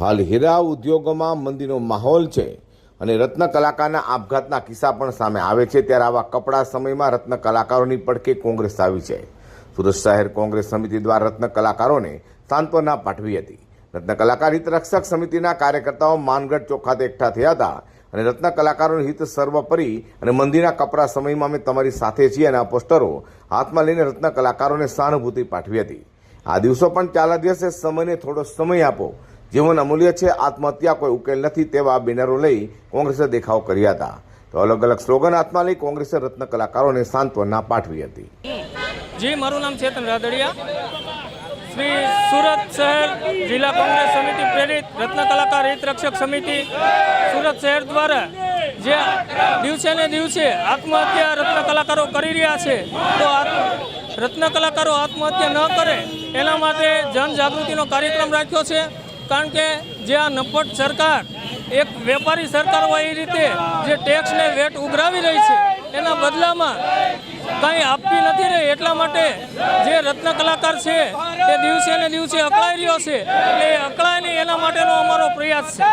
હાલ હીરા ઉદ્યોગોમાં મંદીનો માહોલ છે અને રત્ન કલાકારના આપઘાતના કિસ્સા પણ સામે આવે છે. ત્યારે આવા કપડા સમયમાં રત્ન કલાકારોની પડકે કોંગ્રેસ આવી છે. સુરત શહેર કોંગ્રેસ સમિતિ દ્વારા રત્ન કલાકારોને સાંત્વના પાઠવી હતી. રત્ન કલાકાર હિત રક્ષક સમિતિના કાર્યકર્તાઓ માનગઢ ચોખાતે એકઠા થયા હતા અને રત્ન કલાકારોનું હિત સર્વોપરી અને મંદિરના કપરા સમયમાં અમે તમારી સાથે છીએ અને આ પોસ્ટરો હાથમાં લઈને રત્ન કલાકારોને સહાનુભૂતિ પાઠવી હતી. આ દિવસો પણ ચાલા દિવસે સમયને થોડો સમય આપો. જીવન અમૂલ્ય છે આત્મહત્યા કોઈ ઉકેલ નથી તેવા બેનરો લઈ કોંગ્રેસે દેખાવ કર્યા હતા. તો અલગ અલગ સ્લોગન હાથમાં લઈ કોંગ્રેસે રત્ન કલાકારોને સાંત્વના પાઠવી હતી. જી, મારું નામ ચેતન રાદડિયા. શ્રી સુરત શહેર જિલ્લા કોંગ્રેસ સમિતિ પ્રેરિત રત્ન કલાકાર હિત રક્ષક સમિતિ. સુરત શહેર દ્વારા જે દિવસે ને દિવસે આત્મહત્યા રત્ન કલાકારો કરી રહ્યા છે, તો રત્ન કલાકારો આત્મહત્યા ન કરે, એના માટે જનજાગૃતિનો કાર્યક્રમ રાખ્યો છે. કારણ કે જે આ નપટ સરકાર, એક વેપારી સરકાર હોય એ રીતે જે ટેક્સને વેટ ઉઘરાવી રહી છે, એના બદલામાં કંઈ આપતી નથી રહી. એટલા માટે જે રત્ન કલાકાર છે, તે દિવસે ને દિવસે અકળાઈ રહ્યો છે. એ અકળાય નહીં, એના માટેનો અમારો પ્રયાસ છે.